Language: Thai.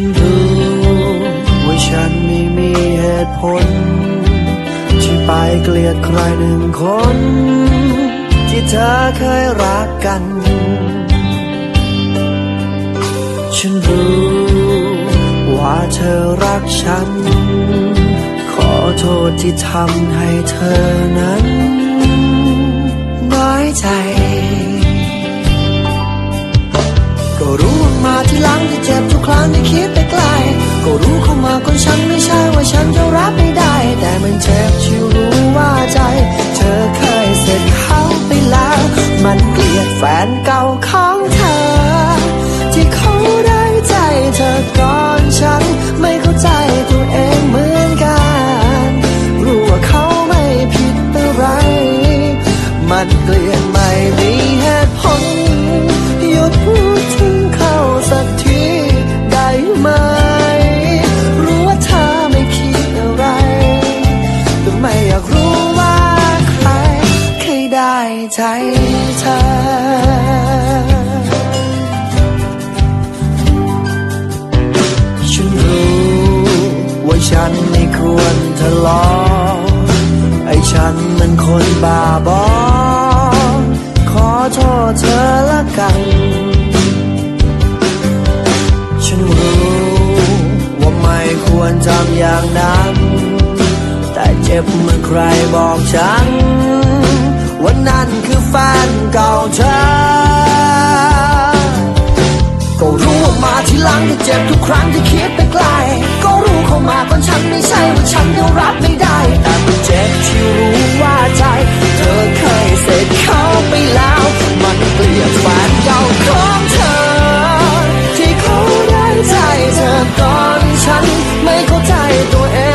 ฉันรู้ว่าฉันไม่มีเหตุผล ที่ไปเกลียดใครหนึ่งคน ที่เธอเคยรักกัน ฉันรู้ว่าเธอรักฉัน ขอโทษที่ทำให้เธอนั้นน้อยใจ ก็รู้ ที่หลังที่เจ็บทุกครั้งที่คิดไปไกล ก็รู้เข้ามาคนฉันไม่ใช่ว่าฉันจะรับไม่ได้ แต่มันเจ็บชิวรู้ว่าใจ เธอเคยเสร็จเขาไปแล้ว มันเกลียดแฟนเก่าของเขา ใจเธอฉันรู้ว่าฉันไม่ควรทะเลาะไอ้ฉันมันคนบ้าบอขอโทษเธอละกัน ฉันรู้ว่าไม่ควรทำอย่างนั้น แต่เจ็บเมื่อใครบอกฉัน จ็บทุกครั้งที่คิดไปไกล ก็รู้เข้ามาก่อนฉันไม่ใช่ว่าฉันยังรับไม่ได้ แต่เป็นเจ็บที่รู้ว่าใจ เธอเคยเสร็จเขาไปแล้ว มันเปลี่ยนแฟนเก่าของเธอ ที่เขาได้ใจเธอตอนฉันไม่เข้าใจตัวเอง